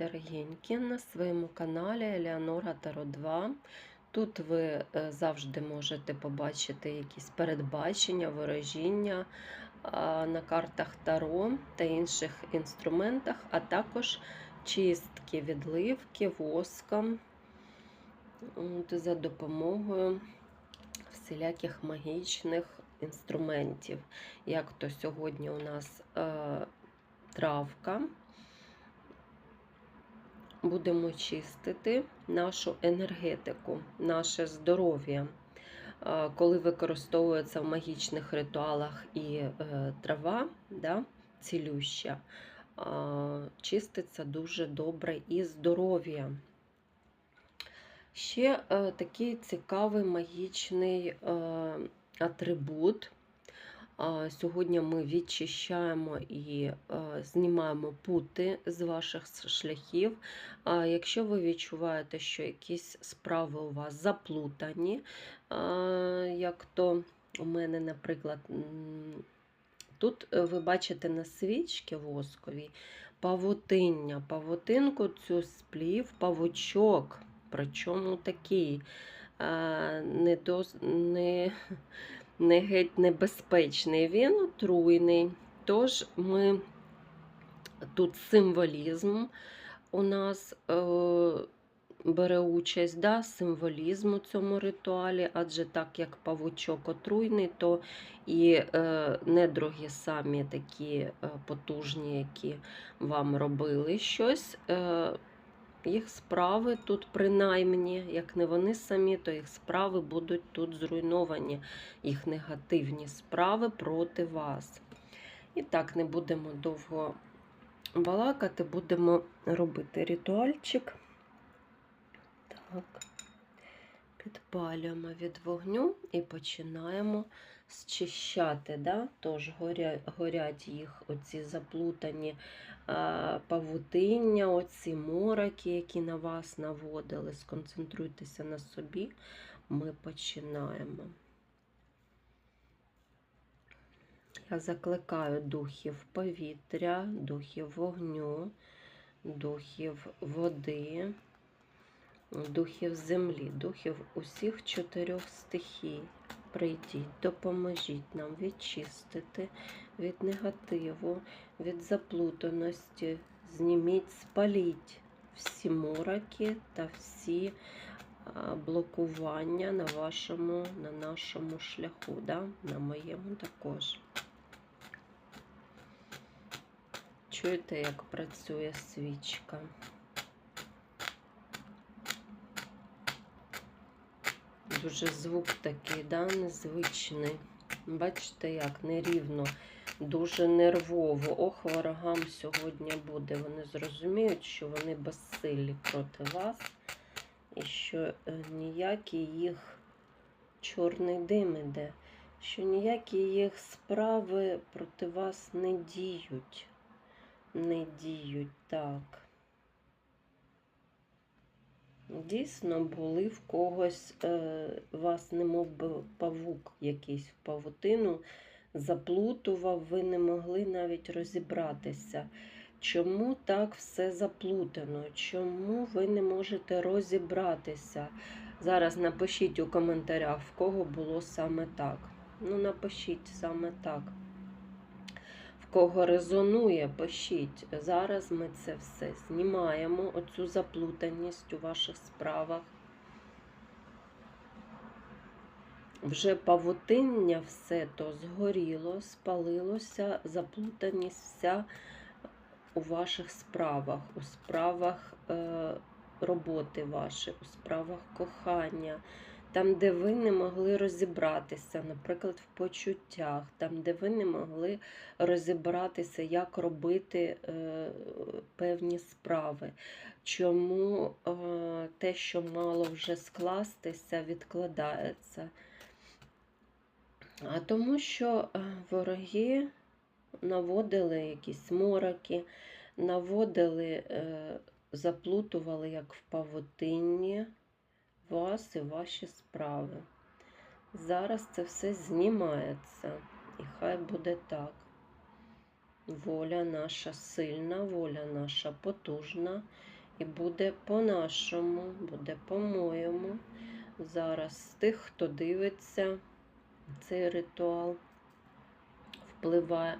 дорогенькі, на своєму каналі Елеонора Таро 2. Тут ви е, завжди можете побачити якісь передбачення, ворожіння на картах Таро та інших інструментах, а також чистки, відливки воском за допомогою всіляких магічних інструментів. Як то сьогодні у нас е, травка. Будемо чистити нашу енергетику, наше здоров'я. Е, Коли використовується в магічних ритуалах і е, трава, да, цілюща, е, чиститься дуже добре і здоров'я. Ще такий цікавий магічний атрибут. Сьогодні ми відчищаємо і знімаємо пути з ваших шляхів. Якщо ви відчуваєте, що якісь справи у вас заплутані, як то у мене, наприклад, тут е, ви бачите на свічки восковій павутиння. Павутинку цю сплів павучок, причому такий не, дос, не, не геть небезпечний, він отруйний. Тож ми тут символізм у нас е, бере участь, да, символізм у цьому ритуалі, адже так як павучок отруйний, то і е, недруги самі такі е, потужні, які вам робили щось. Е, їх справи тут, принаймні, як не вони самі, то їх справи будуть тут зруйновані, їх негативні справи проти вас. І так, не будемо довго балакати, будемо робити ритуальчик. Так, підпалюємо від вогню і починаємо зчищати. Да? Тож горять, горять їх оці заплутані павутиння, оці мороки, які на вас наводили. Сконцентруйтеся на собі. Ми починаємо. Я закликаю духів повітря, духів вогню, духів води, духів землі, духів усіх чотирьох стихій. Прийдіть, допоможіть нам відчистити від негативу, від заплутаності, зніміть, спаліть всі мороки та всі блокування на вашому, на нашому шляху, да? на моєму також. Чуєте, як працює свічка? Дуже звук такий, да, незвичний. Бачите, як нерівно, дуже нервово. Ох, ворогам сьогодні буде. Вони зрозуміють, що вони безсилі проти вас, і що е, ніякий їх чорний дим іде, що ніякі їх справи проти вас не діють. Не діють так. Дійсно, були в когось, е, вас не мов би павук якийсь в павутину заплутував, ви не могли навіть розібратися. Чому так все заплутано? Чому ви не можете розібратися? Зараз напишіть у коментарях, в кого було саме так. Ну, напишіть саме так. В кого резонує, пишіть. Зараз ми це все знімаємо, оцю заплутаність у ваших справах. Вже павутиння все то згоріло, спалилося, заплутаність вся у ваших справах, у справах е, роботи вашої, у справах кохання, там, де ви не могли розібратися, наприклад, в почуттях, там, де ви не могли розібратися, як робити е, певні справи. Чому е, те, що мало вже скластися, відкладається? А тому що е, вороги наводили якісь мороки, наводили, е, заплутували, як в павутинні, вас і ваші справи. Зараз це все знімається, і хай буде так. Воля наша сильна, воля наша потужна, і буде по-нашому, буде по-моєму. Зараз тих, хто дивиться цей ритуал, впливає.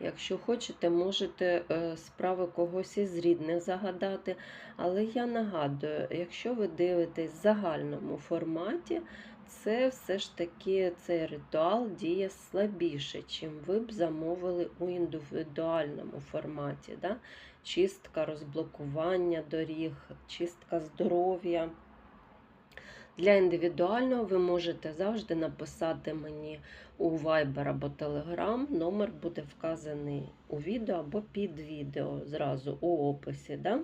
Якщо хочете, можете е, справи когось із рідних загадати. Але я нагадую, якщо ви дивитесь в загальному форматі, це все ж таки цей ритуал діє слабіше, чим ви б замовили у індивідуальному форматі. Да? Чистка, розблокування доріг, чистка здоров'я. Для індивідуального ви можете завжди написати мені у Viber або Telegram. Номер буде вказаний у відео або під відео зразу у описі. Да?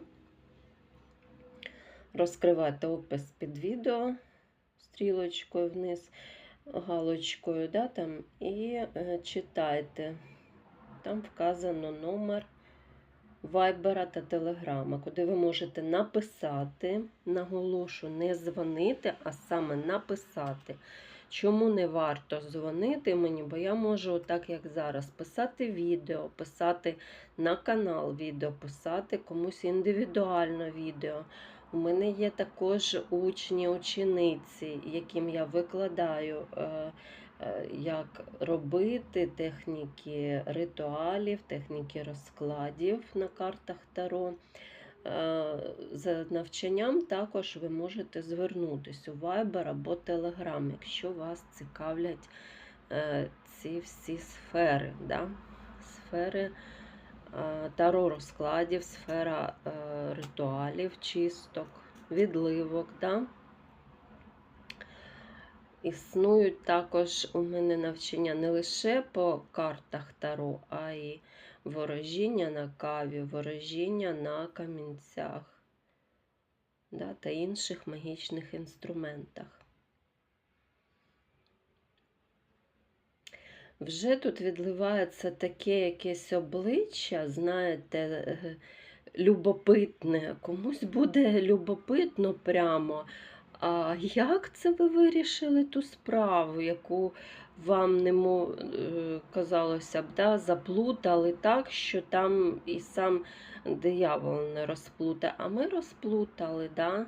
Розкривайте опис під відео стрілочкою вниз, галочкою, да, там, і е, читайте. Там вказано номер Вайбера та Телеграма, куди ви можете написати, наголошу, не дзвонити, а саме написати. Чому не варто дзвонити мені? Бо я можу, так як зараз, писати відео, писати на канал відео, писати комусь індивідуально відео. У мене є також учні, учениці, яким я викладаю, е, як робити техніки ритуалів, техніки розкладів на картах Таро. Е, За навчанням також ви можете звернутися у Viber або Telegram, якщо вас цікавлять е, ці всі сфери. Да? Сфери е, таро розкладів, сфера е, ритуалів, чисток, відливок. Да? Існують також у мене навчання не лише по картах Таро, а й ворожіння на каві, ворожіння на камінцях да, та інших магічних інструментах. Вже тут відливається таке якесь обличчя, знаєте, е, любопитне. Комусь буде любопитно прямо. А як це ви вирішили ту справу, яку вам не мо- е, казалося б, да, заплутали так, що там і сам диявол не розплутає, а ми розплутали, да?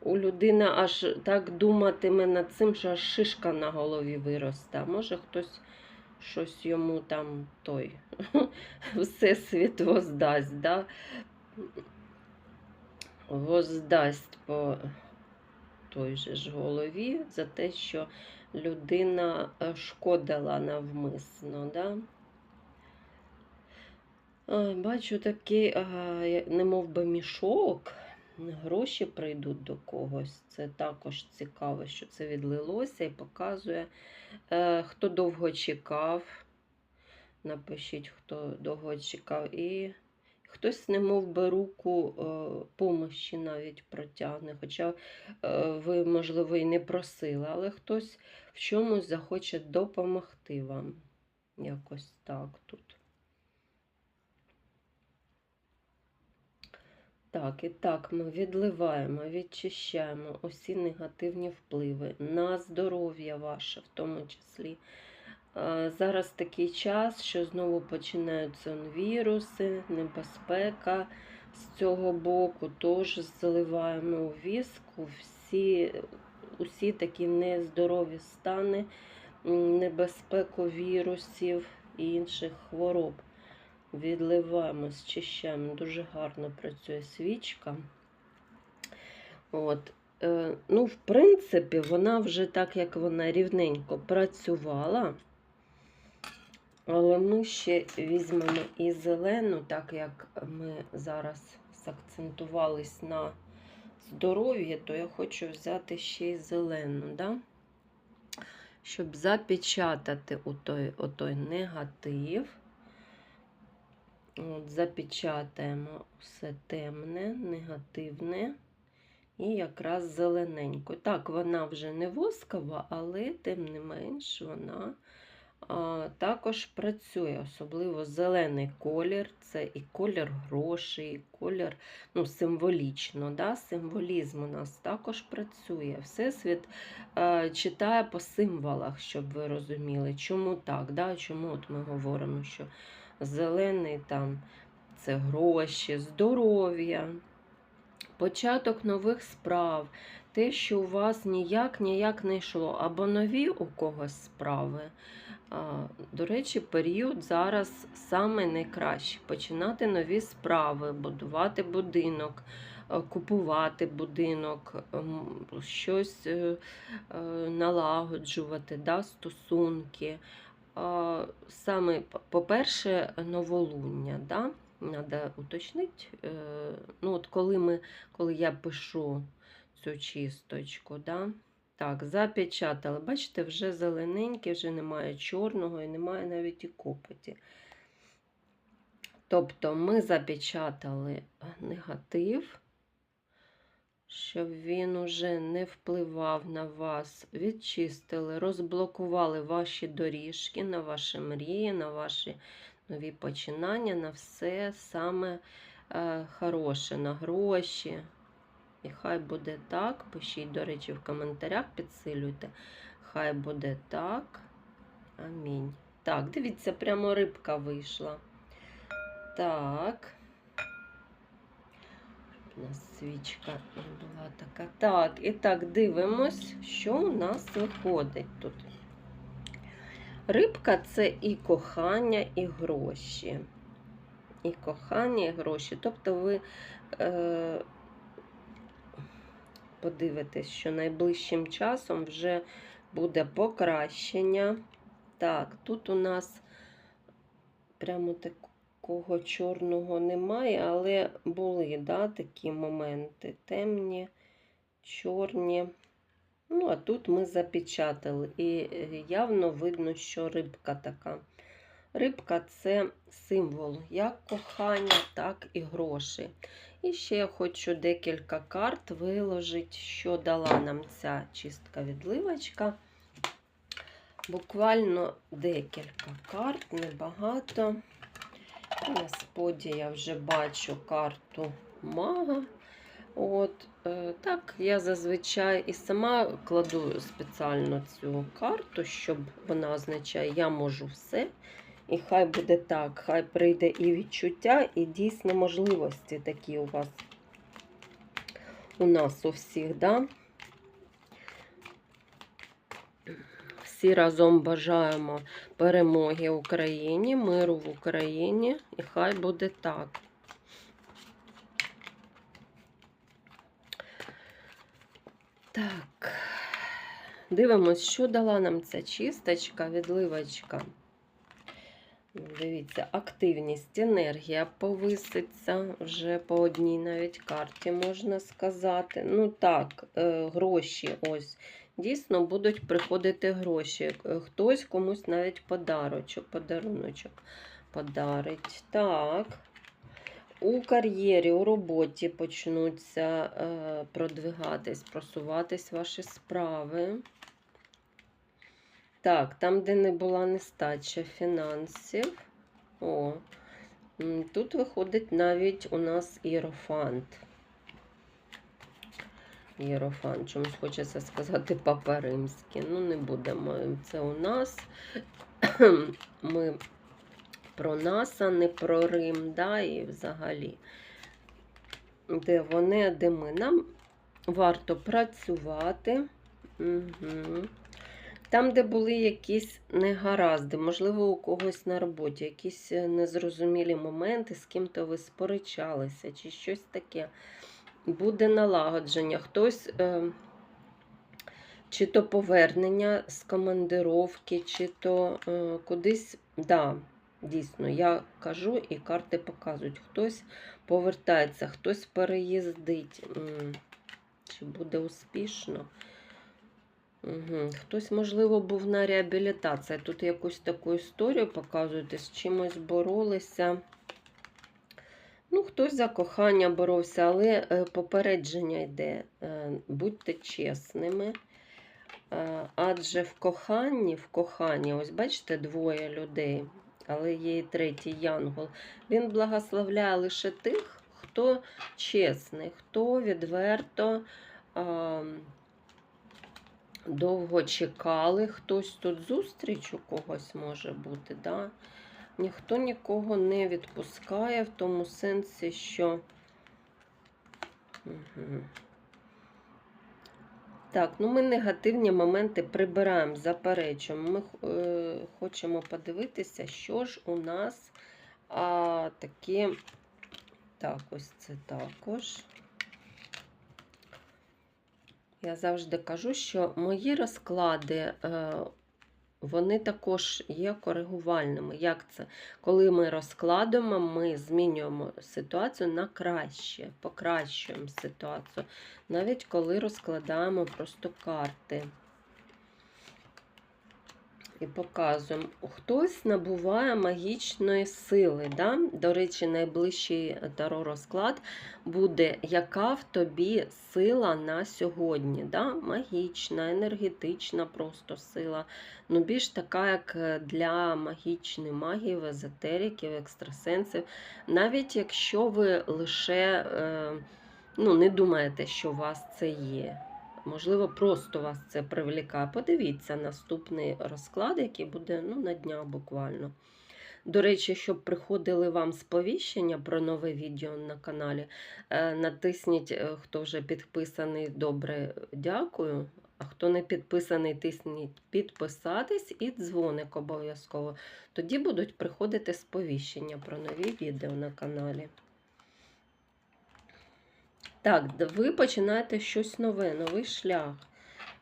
У людини аж так думатиме над цим, що аж шишка на голові виросте. Може хтось щось йому там той всесвіт воздасть, да? воздасть по той же ж голові за те, що людина е, шкодила навмисно. Да? Бачу такий, немов би мішок, гроші прийдуть до когось. Це також цікаво, що це відлилося і показує, е, хто довго чекав. Напишіть, хто довго чекав. І хтось немов би руку е, помощі навіть протягне. Хоча е, ви, можливо, і не просили, але хтось в чомусь захоче допомогти вам. Якось так тут. Так, і так, ми відливаємо, відчищаємо усі негативні впливи на здоров'я ваше, в тому числі. Е, Зараз такий час, що знову починаються віруси, небезпека з цього боку. Тож заливаємо у віску всі, усі такі нездорові стани, небезпеку вірусів і інших хвороб. Відливаємо, зчищаємо. Дуже гарно працює свічка. От. Е, ну, в принципі, вона вже так, як вона рівненько працювала. Але ми ще візьмемо і зелену, так як ми зараз закцентувались на здоров'ї, то я хочу взяти ще й зелену, да? щоб запечатати отой, отой негатив. От, запечатаємо все темне, негативне і якраз зелененько. Так, вона вже не воскова, але тим не менш вона також працює, особливо зелений колір, це і колір грошей, і колір ну, символічно. Да? Символізм у нас також працює. Всесвіт а, читає по символах, щоб ви розуміли, чому так, да? чому от ми говоримо, що зелений там це гроші, здоров'я, початок нових справ, те, що у вас ніяк ніяк не йшло, або нові у когось справи. До речі, період зараз саме найкращий. Починати нові справи, будувати будинок, е, купувати будинок, ем, щось е, е, налагоджувати, да, стосунки. Саме, по-перше, новолуння. Да? Надо уточнити. Ну, от коли, ми, коли я пишу цю чисточку, да? Так, запечатали. Бачите, вже зелененьке, вже немає чорного і немає навіть і копоті. Тобто ми запечатали негатив, щоб він уже не впливав на вас. Відчистили, розблокували ваші доріжки, на ваші мрії, на ваші нові починання, на все саме е, хороше, на гроші. І хай буде так. Пишіть, до речі, в коментарях, підсилюйте. Хай буде так. Амінь. Так, дивіться, прямо рибка вийшла. Так. У нас свічка була така. Так, і так, дивимось, що у нас виходить тут. Рибка це і кохання, і гроші. І кохання, і гроші. Тобто ви е, подивитесь, що найближчим часом вже буде покращення. Так, тут у нас прямо такого чорного немає, але були да, такі моменти темні, чорні. Ну, а тут ми запечатали. І е, явно видно, що рибка така. Рибка це символ як кохання, так і грошей. І ще я хочу декілька карт виложити, що дала нам ця чистка відливочка. Буквально декілька карт, небагато. На споді я вже бачу карту мага. От, е, так, я зазвичай і сама кладу спеціально цю карту, щоб вона означає, я можу все. І хай буде так, хай прийде і відчуття, і дійсні можливості такі у вас, у нас у всіх, да? Всі разом бажаємо перемоги Україні, миру в Україні, і хай буде так. Так, дивимось, що дала нам ця чисточка, відливочка. Дивіться, активність, енергія повиситься вже по одній навіть карті, можна сказати. Ну так, е, гроші ось. Дійсно будуть приходити гроші. Е, Хтось комусь навіть подарочок, подаруночок подарить. Так. У кар'єрі, у роботі почнуться е, продвигатись, просуватись ваші справи. Так, там, де не була нестача фінансів. О, тут виходить навіть у нас іерофант. Єрофант, чомусь хочеться сказати Папа Римський. Ну, не будемо. Це у нас. Ми про нас, а не про Рим, да, і взагалі. Де вони, де ми. Нам варто працювати. Угу. Там, де були якісь негаразди, можливо, у когось на роботі, якісь е, незрозумілі моменти, з ким-то ви сперечалися, чи щось таке. Буде налагодження. Хтось, е, чи то повернення з командировки, чи то е, кудись. Да, дійсно, я кажу і карти показують. Хтось повертається, хтось переїздить. Чи буде успішно? Угу. Хтось, можливо, був на реабілітації. Тут якусь таку історію показуєте, з чимось боролися. Ну, хтось за кохання боровся, але е, попередження йде. е, Будьте чесними. Е, Адже в коханні, в коханні, ось бачите, двоє людей, але є і третій янгол. Він благословляє лише тих, хто чесний, хто відверто. Довго чекали, хтось тут зустріч у когось може бути. Да? Ніхто нікого не відпускає в тому сенсі, що Мгм. Так, ну ми негативні моменти прибираємо, заперечуємо. Ми е, хочемо подивитися, що ж у нас а, такі. Так, ось це також. Я завжди кажу, що мої розклади, е, вони також є коригувальними. Як це? Коли ми розкладемо, ми змінюємо ситуацію на краще, покращуємо ситуацію. Навіть коли розкладаємо просто карти. І показуємо. Хтось набуває магічної сили. Да? До речі, найближчий таро розклад буде, яка в тобі сила на сьогодні. Да? Магічна, енергетична просто сила. Ну, більш така, як е, для магічних магів, езотериків, екстрасенсів. Навіть якщо ви лише е, ну, не думаєте, що у вас це є. Можливо, просто вас це привлікає. Подивіться наступний розклад, який буде ну, на днях буквально. До речі, щоб приходили вам сповіщення про нове відео на каналі, е, натисніть, е, хто вже підписаний, добре, дякую. А хто не підписаний, тисніть підписатись і дзвоник обов'язково. Тоді будуть приходити сповіщення про нові відео на каналі. Так, ви починаєте щось нове, новий шлях.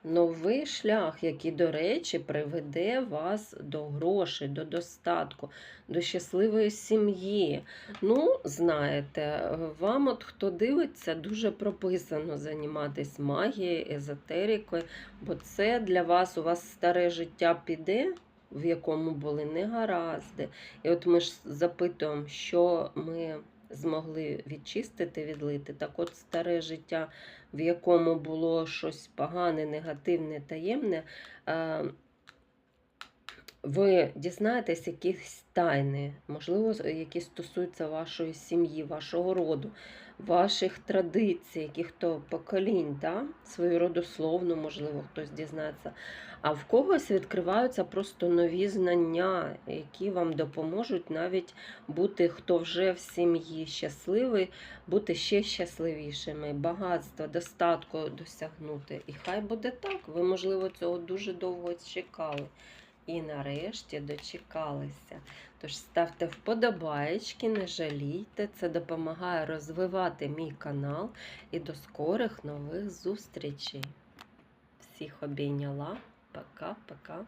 Новий шлях, який, до речі, приведе вас до грошей, до достатку, до щасливої сім'ї. Ну, знаєте, вам, от хто дивиться, дуже прописано займатися магією, езотерикою, бо це для вас, у вас старе життя піде, в якому були негаразди. І от ми ж запитуємо, що ми змогли відчистити, відлити. Так от старе життя, в якому було щось погане, негативне, таємне, е, ви дізнаєтесь якісь тайни, можливо, які стосуються вашої сім'ї, вашого роду, ваших традицій, яких-то поколінь, да? свою родословну, можливо, хтось дізнається. А в когось відкриваються просто нові знання, які вам допоможуть навіть бути, хто вже в сім'ї щасливий, бути ще щасливішими, багатства, достатку досягнути. І хай буде так. Ви, можливо, цього дуже довго чекали. І нарешті дочекалися. Тож ставте вподобаєчки, не жалійте. Це допомагає розвивати мій канал. І до скорих нових зустрічей. Всіх обійняла. Пока-пока.